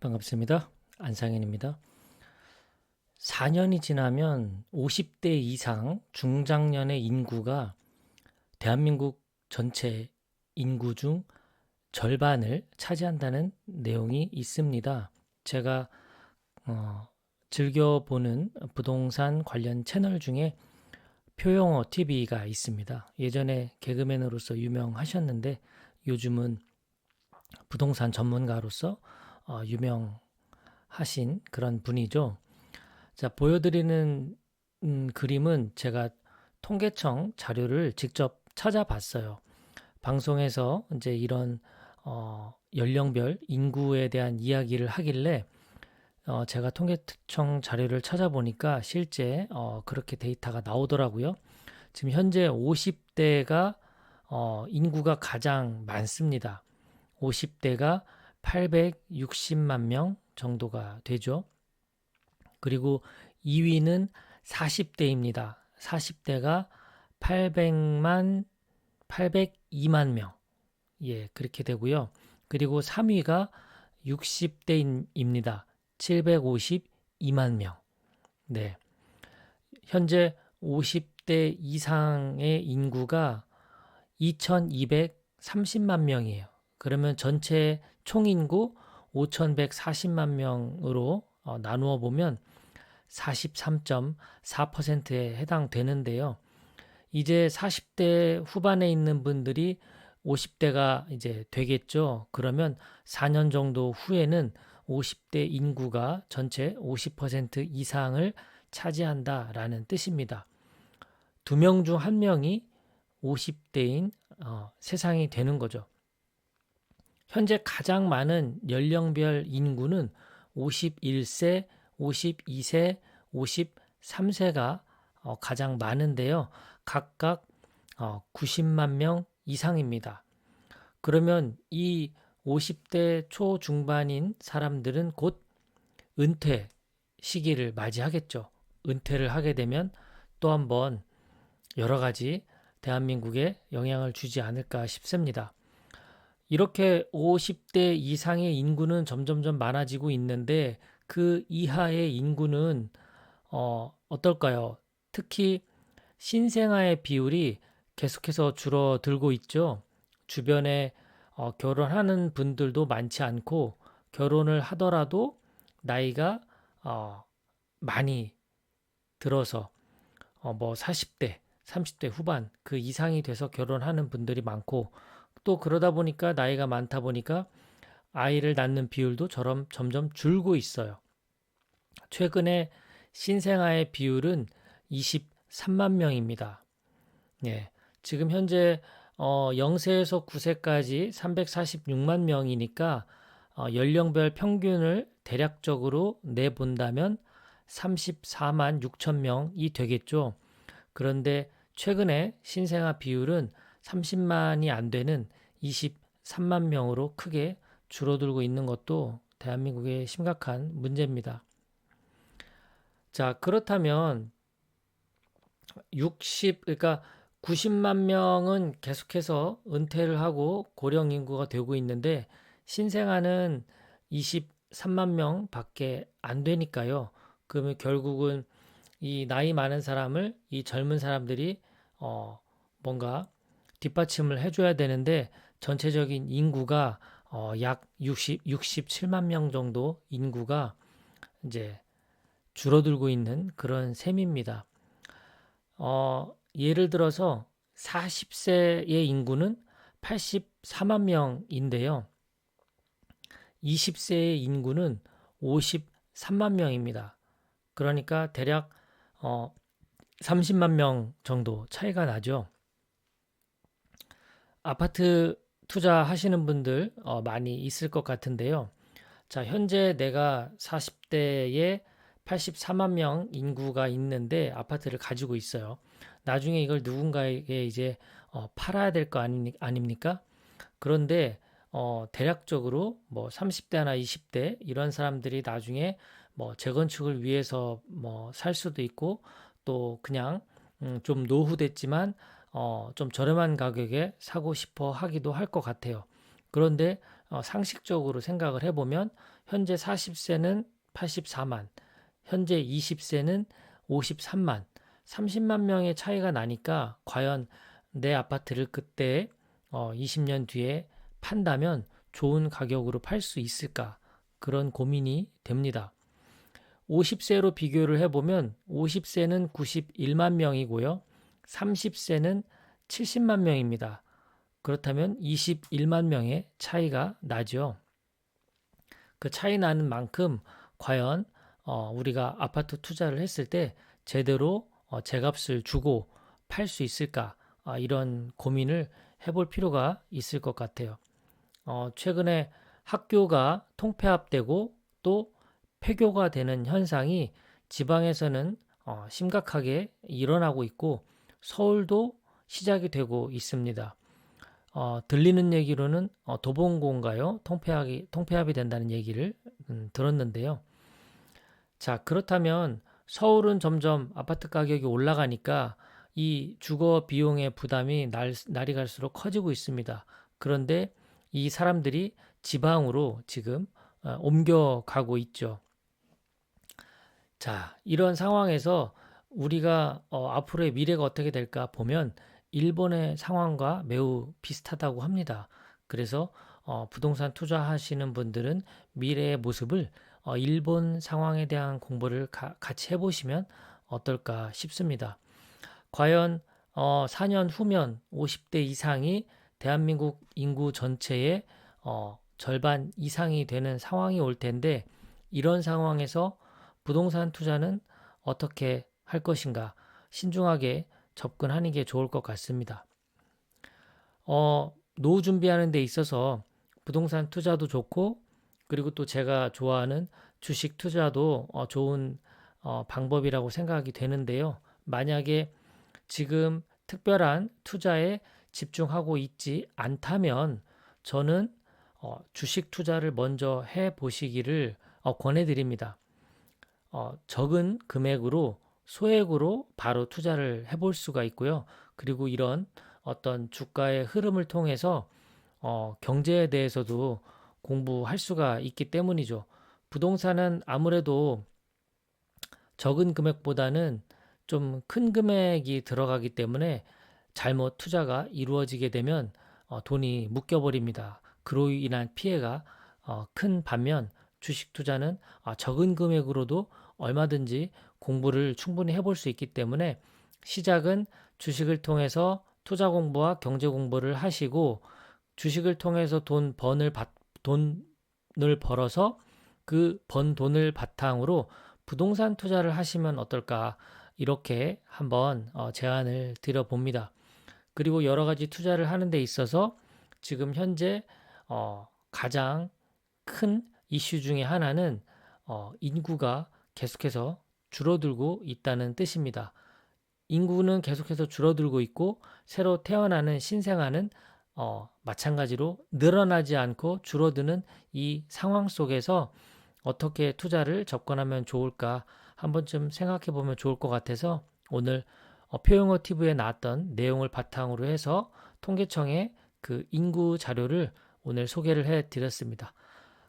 반갑습니다. 안상현입니다. 4년이 지나면 50대 이상 중장년의 인구가 대한민국 전체 인구 중 절반을 차지한다는 내용이 있습니다. 제가 어, 즐겨보는 부동산 관련 채널 중에 표영어 TV가 있습니다. 예전에 개그맨으로서 유명하셨는데 요즘은 부동산 전문가로서 어, 유명하신 그런 분이죠. 자, 보여드리는 음, 그림은 제가 통계청 자료를 직접 찾아봤어요. 방송에서 이제 이런 어, 연령별 인구에 대한 이야기를 하길래 어, 제가 통계청 자료를 찾아보니까 실제 어, 그렇게 데이터가 나오더라고요. 지금 현재 50대가 어, 인구가 가장 많습니다. 50대가 860만 명 정도가 되죠. 그리고 2위는 40대입니다. 40대가 800만 802만 명. 예, 그렇게 되고요. 그리고 3위가 60대입니다. 752만 명. 네. 현재 50대 이상의 인구가 2230만 명이에요. 그러면 전체 총인구 5,140만 명으로 어, 나누어 보면 43.4%에 해당되는데요. 이제 40대 후반에 있는 분들이 50대가 이제 되겠죠. 그러면 4년 정도 후에는 50대 인구가 전체 50% 이상을 차지한다라는 뜻입니다. 두 명 중 한 명이 50대인 어, 세상이 되는 거죠. 현재 가장 많은 연령별 인구는 51세, 52세, 53세가 어, 가장 많은데요. 각각 어, 90만 명 이상입니다. 그러면 이 50대 초중반인 사람들은 곧 은퇴 시기를 맞이하겠죠. 은퇴를 하게 되면 또 한번 여러 가지 대한민국에 영향을 주지 않을까 싶습니다. 이렇게 50대 이상의 인구는 점점점 많아지고 있는데 그 이하의 인구는 어, 어떨까요? 특히 신생아의 비율이 계속해서 줄어들고 있죠. 주변에 어, 결혼하는 분들도 많지 않고 결혼을 하더라도 나이가 어, 많이 들어서 어, 뭐 40대, 30대 후반 그 이상이 돼서 결혼하는 분들이 많고 또 그러다 보니까 나이가 많다 보니까 아이를 낳는 비율도 저럼 점점 줄고 있어요. 최근에 신생아의 비율은 23만 명입니다. 예. 지금 현재 어, 0세에서 9세까지 346만 명이니까 어, 연령별 평균을 대략적으로 내본다면 34만 6천 명이 되겠죠. 그런데 최근에 신생아 비율은 30만이 안 되는 23만 명으로 크게 줄어들고 있는 것도 대한민국의 심각한 문제입니다. 자, 그렇다면 60 그러니까 90만 명은 계속해서 은퇴를 하고 고령 인구가 되고 있는데 신생아는 23만 명밖에 안 되니까요. 그러면 결국은 이 나이 많은 사람을 이 젊은 사람들이 어 뭔가 뒷받침을 해줘야 되는데 전체적인 인구가 어, 약 60, 67만 명 정도 인구가 이제 줄어들고 있는 그런 셈입니다. 어, 예를 들어서 40세의 인구는 84만 명인데요. 20세의 인구는 53만 명입니다. 그러니까 대략 어, 30만 명 정도 차이가 나죠. 아파트 투자하시는 분들 어, 많이 있을 것 같은데요. 자, 현재 내가 40대에 84만 명 인구가 있는데 아파트를 가지고 있어요. 나중에 이걸 누군가에게 이제 어, 팔아야 될 거 아닙니까? 그런데 어, 대략적으로 뭐 30대나 20대 이런 사람들이 나중에 뭐 재건축을 위해서 뭐 살 수도 있고 또 그냥 음, 좀 노후됐지만 어, 좀 저렴한 가격에 사고 싶어 하기도 할 것 같아요. 그런데 어, 상식적으로 생각을 해보면 현재 40세는 84만, 현재 20세는 53만, 30만 명의 차이가 나니까 과연 내 아파트를 그때 어, 20년 뒤에 판다면 좋은 가격으로 팔 수 있을까? 그런 고민이 됩니다. 50세로 비교를 해보면 50세는 91만 명이고요. 30세는 70만 명입니다. 그렇다면 21만 명의 차이가 나죠. 그 차이 나는 만큼 과연 어, 우리가 아파트 투자를 했을 때 제대로 어, 제값을 주고 팔 수 있을까? 아, 이런 고민을 해볼 필요가 있을 것 같아요. 어, 최근에 학교가 통폐합되고 또 폐교가 되는 현상이 지방에서는 어, 심각하게 일어나고 있고 서울도 시작이 되고 있습니다. 어, 들리는 얘기로는 어, 도봉고인가요? 통폐합이, 통폐합이 된다는 얘기를 음, 들었는데요. 자, 그렇다면 서울은 점점 아파트 가격이 올라가니까 이 주거 비용의 부담이 날, 날이 갈수록 커지고 있습니다. 그런데 이 사람들이 지방으로 지금 어, 옮겨가고 있죠. 자, 이런 상황에서 우리가 어, 앞으로의 미래가 어떻게 될까 보면 일본의 상황과 매우 비슷하다고 합니다. 그래서 어, 부동산 투자하시는 분들은 미래의 모습을 어, 일본 상황에 대한 공부를 가, 같이 해보시면 어떨까 싶습니다. 과연 어, 4년 후면 50대 이상이 대한민국 인구 전체의 어, 절반 이상이 되는 상황이 올 텐데 이런 상황에서 부동산 투자는 어떻게 할 것인가 신중하게 접근하는 게 좋을 것 같습니다. 어, 노후 준비하는 데 있어서 부동산 투자도 좋고 그리고 또 제가 좋아하는 주식 투자도 어, 좋은 어, 방법이라고 생각이 되는데요. 만약에 지금 특별한 투자에 집중하고 있지 않다면 저는 어, 주식 투자를 먼저 해 보시기를 어, 권해드립니다. 어, 적은 금액으로 소액으로 바로 투자를 해볼 수가 있고요. 그리고 이런 어떤 주가의 흐름을 통해서 어, 경제에 대해서도 공부할 수가 있기 때문이죠. 부동산은 아무래도 적은 금액보다는 좀 큰 금액이 들어가기 때문에 잘못 투자가 이루어지게 되면 어, 돈이 묶여버립니다. 그로 인한 피해가 어, 큰 반면 주식 투자는 어, 적은 금액으로도 얼마든지 공부를 충분히 해볼 수 있기 때문에 시작은 주식을 통해서 투자 공부와 경제 공부를 하시고 주식을 통해서 돈 번을 받, 돈을 벌어서 그 번 돈을 바탕으로 부동산 투자를 하시면 어떨까 이렇게 한번 어, 제안을 드려봅니다. 그리고 여러 가지 투자를 하는 데 있어서 지금 현재 어, 가장 큰 이슈 중에 하나는 어, 인구가 계속해서 줄어들고 있다는 뜻입니다. 인구는 계속해서 줄어들고 있고 새로 태어나는 신생아는 어, 마찬가지로 늘어나지 않고 줄어드는 이 상황 속에서 어떻게 투자를 접근하면 좋을까 한 번쯤 생각해 보면 좋을 것 같아서 오늘 어, 표영어 TV에 나왔던 내용을 바탕으로 해서 통계청의 그 인구 자료를 오늘 소개를 해 드렸습니다.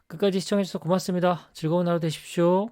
끝까지 시청해 주셔서 고맙습니다. 즐거운 하루 되십시오.